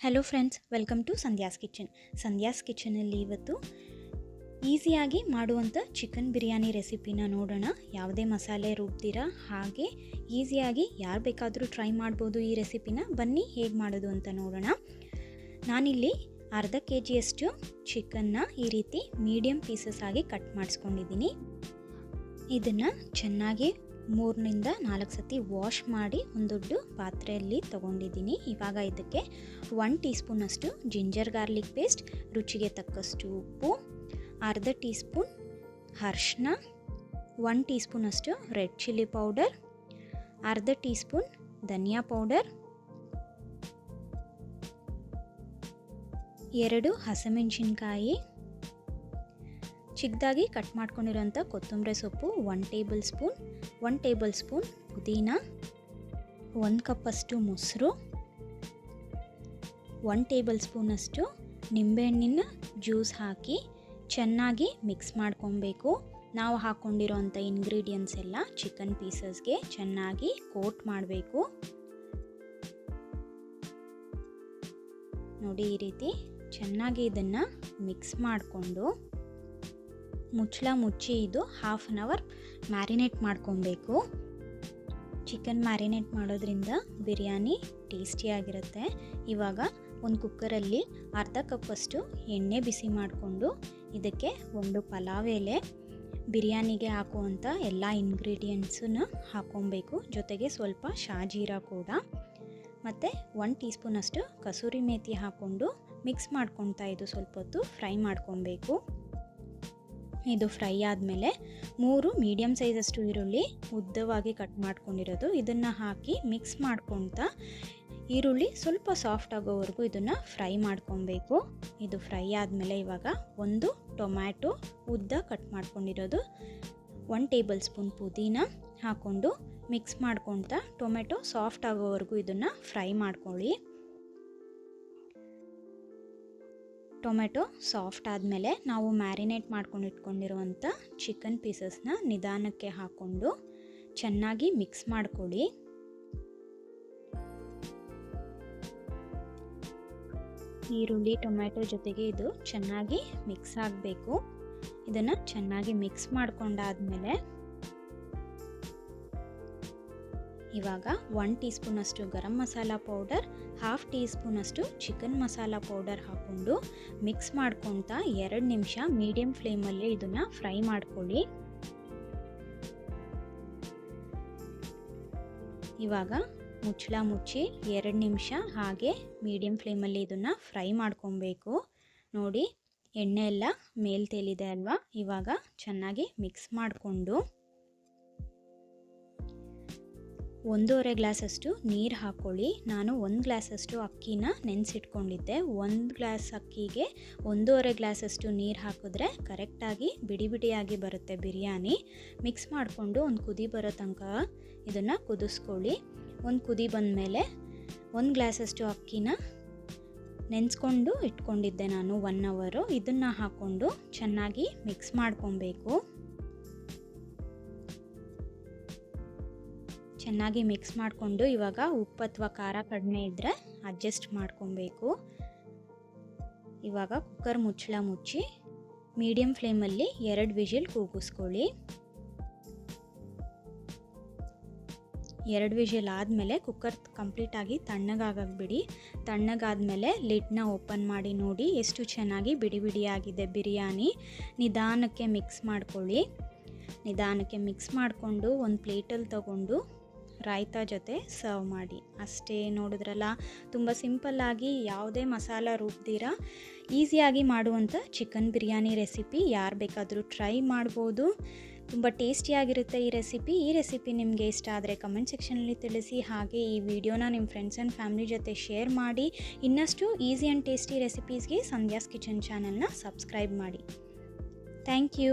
Hello friends welcome to Sandhya's kitchen Sandhya's ಕಿಚನಲ್ಲಿ ಇವತ್ತು ಈಸಿಯಾಗಿ ಮಾಡುವಂಥ ಚಿಕನ್ ಬಿರಿಯಾನಿ ರೆಸಿಪಿನ ನೋಡೋಣ. ಯಾವುದೇ ಮಸಾಲೆ ರುಬ್ದಿರ ಹಾಗೆ ಈಸಿಯಾಗಿ ಯಾರು ಬೇಕಾದರೂ ಟ್ರೈ ಮಾಡ್ಬೋದು ಈ ರೆಸಿಪಿನ ಬನ್ನಿ ಹೇಗೆ ಮಾಡೋದು ಅಂತ ನೋಡೋಣ. ನಾನಿಲ್ಲಿ ಅರ್ಧ ಕೆ ಜಿಯಷ್ಟು ಚಿಕನ್ನ ಈ ರೀತಿ ಮೀಡಿಯಮ್ ಪೀಸಸ್ ಆಗಿ ಕಟ್ ಮಾಡಿಸ್ಕೊಂಡಿದ್ದೀನಿ. ಇದನ್ನು ಚೆನ್ನಾಗಿ ಮೂರರಿಂದ ನಾಲ್ಕು ಸತಿ ವಾಶ್ ಮಾಡಿ ಒಂದು ದೊಡ್ಡ ಪಾತ್ರೆಯಲ್ಲಿ ತೊಗೊಂಡಿದ್ದೀನಿ. ಇವಾಗ ಇದಕ್ಕೆ ಒನ್ ಟೀ ಸ್ಪೂನಷ್ಟು ಜಿಂಜರ್ ಗಾರ್ಲಿಕ್ ಪೇಸ್ಟ್ ರುಚಿಗೆ ತಕ್ಕಷ್ಟು ಉಪ್ಪು, ಅರ್ಧ ಟೀ ಸ್ಪೂನ್ ಅರ್ಶಿನ ಒನ್ ಟೀ ಸ್ಪೂನಷ್ಟು ರೆಡ್ ಚಿಲ್ಲಿ ಪೌಡರ್ ಅರ್ಧ ಟೀ ಸ್ಪೂನ್ ಧನಿಯಾ ಪೌಡರ್ ಎರಡು ಹಸಿಮೆಣಸಿನ್ಕಾಯಿ ಚಿಕ್ಕದಾಗಿ ಕಟ್ ಮಾಡ್ಕೊಂಡಿರೋಂಥ ಕೊತ್ತಂಬರಿ ಸೊಪ್ಪು one table spoon one table spoon ಪುದೀನ ಒಂದು ಕಪ್ಪಷ್ಟು ಮೊಸರು ಒನ್ ಟೇಬಲ್ ಸ್ಪೂನಷ್ಟು ನಿಂಬೆಹಣ್ಣಿನ ಜ್ಯೂಸ್ ಹಾಕಿ ಚೆನ್ನಾಗಿ ಮಿಕ್ಸ್ ಮಾಡ್ಕೊಬೇಕು. ನಾವು ಹಾಕ್ಕೊಂಡಿರೋಂಥ ಇಂಗ್ರೀಡಿಯೆಂಟ್ಸ್ ಎಲ್ಲ ಚಿಕನ್ ಪೀಸಸ್ಗೆ ಚೆನ್ನಾಗಿ ಕೋಟ್ ಮಾಡಬೇಕು. ನೋಡಿ ಈ ರೀತಿ ಚೆನ್ನಾಗಿ ಇದನ್ನು ಮಿಕ್ಸ್ ಮಾಡಿಕೊಂಡು ಮುಚ್ಚಳ ಮುಚ್ಚಿ ಇದು ಹಾಫ್ ಆನ್ ಅವರ್ ಮ್ಯಾರಿನೇಟ್ ಮಾಡ್ಕೊಬೇಕು. ಚಿಕನ್ ಮ್ಯಾರಿನೇಟ್ ಮಾಡೋದ್ರಿಂದ ಬಿರಿಯಾನಿ ಟೇಸ್ಟಿಯಾಗಿರುತ್ತೆ ಇವಾಗ ಒಂದು ಕುಕ್ಕರಲ್ಲಿ ಅರ್ಧ ಕಪ್ಪಷ್ಟು ಎಣ್ಣೆ ಬಿಸಿ ಮಾಡಿಕೊಂಡು ಇದಕ್ಕೆ ಒಂದು ಪಲಾವ್ ಎಲೆ, ಬಿರಿಯಾನಿಗೆ ಹಾಕುವಂಥ ಎಲ್ಲ ಇಂಗ್ರೀಡಿಯೆಂಟ್ಸನ್ನ ಹಾಕ್ಕೊಬೇಕು ಜೊತೆಗೆ ಸ್ವಲ್ಪ ಶಾಜೀರಾ ಕೂಡ. ಮತ್ತು ಒನ್ ಟೀ ಸ್ಪೂನಷ್ಟು ಕಸೂರಿ ಮೇಥಿ ಹಾಕ್ಕೊಂಡು ಮಿಕ್ಸ್ ಮಾಡ್ಕೊತಾ ಇದು ಸ್ವಲ್ಪ ಹೊತ್ತು ಫ್ರೈ ಮಾಡ್ಕೊಬೇಕು ಇದು ಫ್ರೈ ಆದಮೇಲೆ ಮೂರು ಮೀಡಿಯಮ್ ಸೈಜಷ್ಟು ಈರುಳ್ಳಿ ಉದ್ದವಾಗಿ ಕಟ್ ಮಾಡ್ಕೊಂಡಿರೋದು. ಇದನ್ನು ಹಾಕಿ ಮಿಕ್ಸ್ ಮಾಡ್ಕೊತಾ ಈರುಳ್ಳಿ ಸ್ವಲ್ಪ ಸಾಫ್ಟ್ ಆಗೋವರೆಗೂ ಇದನ್ನು ಫ್ರೈ ಮಾಡ್ಕೊಬೇಕು. ಇದು ಫ್ರೈ ಆದಮೇಲೆ ಇವಾಗ ಒಂದು ಟೊಮ್ಯಾಟೊ ಉದ್ದ ಕಟ್ ಮಾಡ್ಕೊಂಡಿರೋದು. ಒನ್ ಟೇಬಲ್ ಸ್ಪೂನ್ ಪುದೀನ ಹಾಕ್ಕೊಂಡು ಮಿಕ್ಸ್ ಮಾಡ್ಕೊತಾ ಟೊಮೆಟೊ ಸಾಫ್ಟ್ ಆಗೋವರೆಗೂ ಇದನ್ನು ಫ್ರೈ ಮಾಡ್ಕೊಳ್ಳಿ. ಟೊಮೆಟೊ ಸಾಫ್ಟ್ ಆದಮೇಲೆ ನಾವು ಮ್ಯಾರಿನೇಟ್ ಮಾಡ್ಕೊಂಡು ಇಟ್ಕೊಂಡಿರುವಂಥ ಚಿಕನ್ ಪೀಸಸ್ನ ನಿಧಾನಕ್ಕೆ ಹಾಕ್ಕೊಂಡು ಚೆನ್ನಾಗಿ ಮಿಕ್ಸ್ ಮಾಡಿಕೊಡಿ. ಈರುಳ್ಳಿ, ಟೊಮೆಟೊ ಜೊತೆಗೆ ಇದು ಚೆನ್ನಾಗಿ ಮಿಕ್ಸ್ ಆಗಬೇಕು. ಇದನ್ನು ಚೆನ್ನಾಗಿ ಮಿಕ್ಸ್ ಮಾಡ್ಕೊಂಡಾದ್ಮೇಲೆ ಇವಾಗ ಒನ್ ಟೀ ಸ್ಪೂನಷ್ಟು garam masala powder half tea ಸ್ಪೂನಷ್ಟು ಚಿಕನ್ ಮಸಾಲ ಪೌಡರ್ ಹಾಕ್ಕೊಂಡು ಮಿಕ್ಸ್ ಮಾಡ್ಕೊತಾ ಎರಡು ನಿಮಿಷ ಮೀಡಿಯಮ್ ಫ್ಲೇಮಲ್ಲಿ ಇದನ್ನು ಫ್ರೈ ಮಾಡ್ಕೊಳ್ಳಿ. ಇವಾಗ ಮುಚ್ಚಳ ಮುಚ್ಚಿ ಎರಡು ನಿಮಿಷ ಹಾಗೆ ಮೀಡಿಯಮ್ ಫ್ಲೇಮಲ್ಲಿ ಇದನ್ನು ಫ್ರೈ ಮಾಡ್ಕೊಬೇಕು. ನೋಡಿ, ಎಣ್ಣೆ ಎಲ್ಲ ಮೇಲ್ ತೇಲಿದೆ ಅಲ್ವಾ? ಇವಾಗ ಚೆನ್ನಾಗಿ ಮಿಕ್ಸ್ ಮಾಡಿಕೊಂಡು ಒಂದೂವರೆ ಗ್ಲಾಸಷ್ಟು ನೀರು ಹಾಕ್ಕೊಳ್ಳಿ ನಾನು ಒಂದು ಗ್ಲಾಸಷ್ಟು ಅಕ್ಕಿನ ನೆನೆಸಿಟ್ಕೊಂಡಿದ್ದೆ. ಒಂದು ಗ್ಲಾಸ್ ಅಕ್ಕಿಗೆ ಒಂದೂವರೆ ಗ್ಲಾಸಷ್ಟು ನೀರು ಹಾಕಿದ್ರೆ ಕರೆಕ್ಟಾಗಿ ಬಿಡಿ ಬಿಡಿಯಾಗಿ ಬರುತ್ತೆ ಬಿರಿಯಾನಿ. ಮಿಕ್ಸ್ ಮಾಡಿಕೊಂಡು ಒಂದು ಕುದಿ ಬರೋ ತನಕ ಇದನ್ನು ಕುದಿಸ್ಕೊಳ್ಳಿ. ಒಂದು ಕುದಿ ಬಂದಮೇಲೆ ಒಂದು ಗ್ಲಾಸಷ್ಟು ಅಕ್ಕಿನ ನೆನೆಸ್ಕೊಂಡು ಇಟ್ಕೊಂಡಿದ್ದೆ ನಾನು ಒನ್ ಅವರು ಇದನ್ನು ಹಾಕ್ಕೊಂಡು ಚೆನ್ನಾಗಿ ಮಿಕ್ಸ್ ಮಾಡ್ಕೊಬೇಕು. ಚೆನ್ನಾಗಿ ಮಿಕ್ಸ್ ಮಾಡಿಕೊಂಡು ಇವಾಗ ಉಪ್ಪು ಅಥವಾ ಖಾರ ಕಡಿಮೆ ಇದ್ದರೆ ಅಡ್ಜಸ್ಟ್ ಮಾಡ್ಕೊಬೇಕು. ಇವಾಗ ಕುಕ್ಕರ್ ಮುಚ್ಚಳ ಮುಚ್ಚಿ ಮೀಡಿಯಮ್ ಫ್ಲೇಮಲ್ಲಿ ಎರಡು ವಿಜಿಲ್ ಕೂಗಿಸ್ಕೊಳ್ಳಿ. ಎರಡು ವಿಜಿಲ್ ಆದಮೇಲೆ ಕುಕ್ಕರ್ ಕಂಪ್ಲೀಟಾಗಿ ತಣ್ಣಗಾಗಕ್ಕೆ ಬಿಡಿ. ತಣ್ಣಗಾದಮೇಲೆ ಲಿಡ್ನ ಓಪನ್ ಮಾಡಿ ನೋಡಿ ಎಷ್ಟು ಚೆನ್ನಾಗಿ ಬಿಡಿ ಬಿಡಿಯಾಗಿದೆ ಬಿರಿಯಾನಿ. ನಿಧಾನಕ್ಕೆ ಮಿಕ್ಸ್ ಮಾಡ್ಕೊಳ್ಳಿ. ನಿಧಾನಕ್ಕೆ ಮಿಕ್ಸ್ ಮಾಡಿಕೊಂಡು ಒಂದು ಪ್ಲೇಟಲ್ಲಿ ತಗೊಂಡು ರಾಯ್ತಾ ಜೊತೆ ಸರ್ವ್ ಮಾಡಿ. ಅಷ್ಟೇ ನೋಡಿದ್ರಲ್ಲ, ತುಂಬ ಸಿಂಪಲ್ಲಾಗಿ ಯಾವುದೇ ಮಸಾಲ ರುಬ್ದಿರ ಈಸಿಯಾಗಿ ಮಾಡುವಂಥ ಚಿಕನ್ ಬಿರಿಯಾನಿ ರೆಸಿಪಿ ಯಾರು ಬೇಕಾದರೂ ಟ್ರೈ ಮಾಡ್ಬೋದು. ತುಂಬ ಟೇಸ್ಟಿಯಾಗಿರುತ್ತೆ ಈ ರೆಸಿಪಿ ಈ ರೆಸಿಪಿ ನಿಮಗೆ ಇಷ್ಟ ಆದರೆ ಕಮೆಂಟ್ ಸೆಕ್ಷನಲ್ಲಿ ತಿಳಿಸಿ. ಹಾಗೆ ಈ ವಿಡಿಯೋನ ನಿಮ್ಮ ಫ್ರೆಂಡ್ಸ್ ಆ್ಯಂಡ್ ಫ್ಯಾಮಿಲಿ ಜೊತೆ ಶೇರ್ ಮಾಡಿ. ಇನ್ನಷ್ಟು ಈಸಿ ಆ್ಯಂಡ್ ಟೇಸ್ಟಿ ರೆಸಿಪೀಸ್ಗೆ ಸಂಧ್ಯಾಸ್ ಕಿಚನ್ ಚಾನಲ್ನ ಸಬ್ಸ್ಕ್ರೈಬ್ ಮಾಡಿ. Thank you